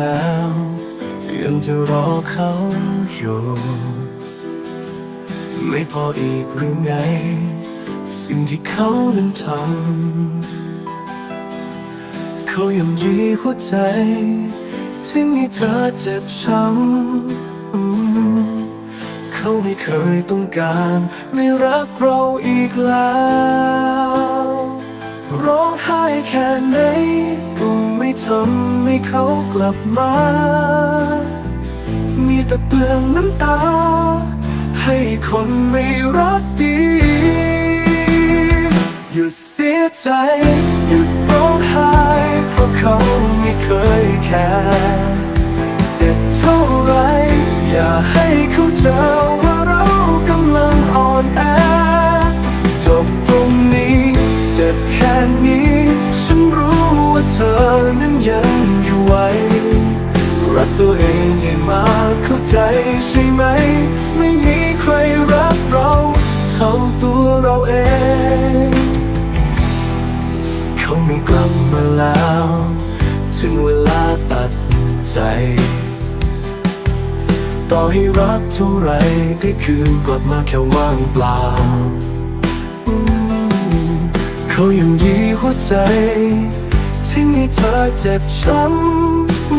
แล้วยังจะรอเขาอยู่ไม่พออีกหรือไง สิ่งที่เขานั้นทำเขายังยีหัวใจที่มีเธอเจ็บช้ำเขาไม่เคยต้องการ ไม่รักเราอีกแล้ว ร้องไห้แค่ไหน ทำให้เขากลับมา มีแต่เปลืองน้ำตา ให้คนไม่รักดี หยุดเสียใจ หยุดร้องไห้เพราะเขาไม่เคยแคร์เจ็บเท่าไร นี้ ฉันรู้ว่าเธอนั้นยังอยู่ไหวรักตัวเองให้มากเข้าใจใช่ไหม ไม่มีใครรักเราเท่าตัวเราเอง เขาไม่กลับมาแล้ว ถึงเวลาตัดใจ ต่อให้รักเท่าไรก็คืนกลับมาแค่ว่างเปล่า เขายังยีหัวใจที่มีเธอเจ็บช้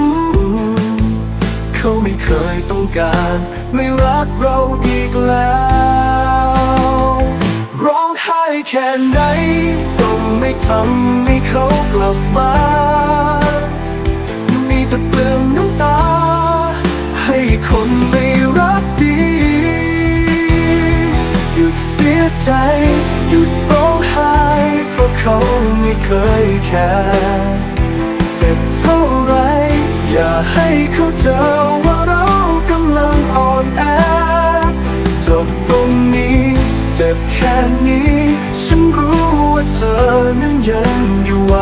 ำเขาไม่เคยต้องการ ไม่รักเราอีกแล้ว ร้องไห้แค่ไหนต้องไม่ทำให้เขากลับมามีแต่เปลืองน้ำตา ให้คนไม่ ใจ หยุดร้องไห้เพราะเขาไม่เคยแคร์เจ็บเท่าไร อย่าให้เขาเจอว่าเรากำลังอ่อนแอจบตรงนี้ เจ็บแค่นี้ ฉันรู้ว่าเธอนั้นยังอยู่ไหว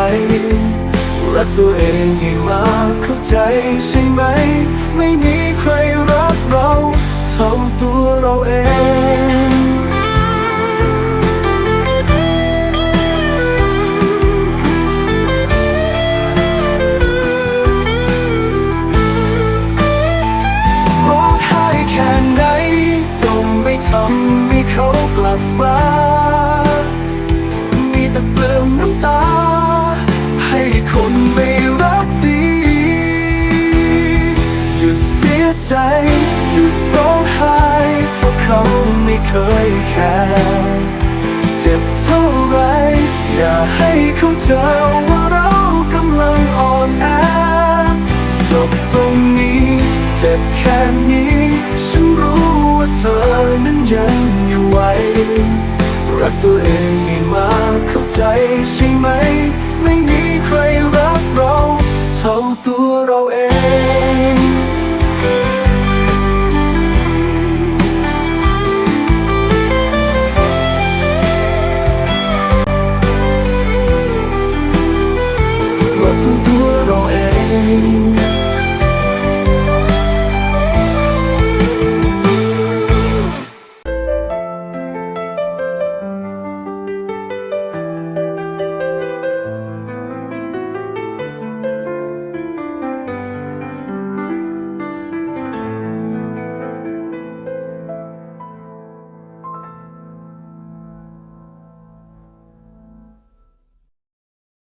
รักตัวเองให้มากเข้าใจใช่ไหม ไม่มีใครรักเรา เท่าตัวเราเอง กับมามีแต่เปลืองน้ำตา ให้คนไม่รักดีหยุดเสียใจหยุดร้องไห้เพราะเขาไม่เคยแคร์เจ็บเท่าไร อย่าให้เขาเจอว่าเรากำลังอ่อนแอจบตรงนี้ เจ็บแค่นี้ ฉันรู้ว่าเธอนั้นยัง ไหว รักตัวเองให้มากเข้าใจใช่ไหม ไม่มีใครรักเรา เท่าตัวเรา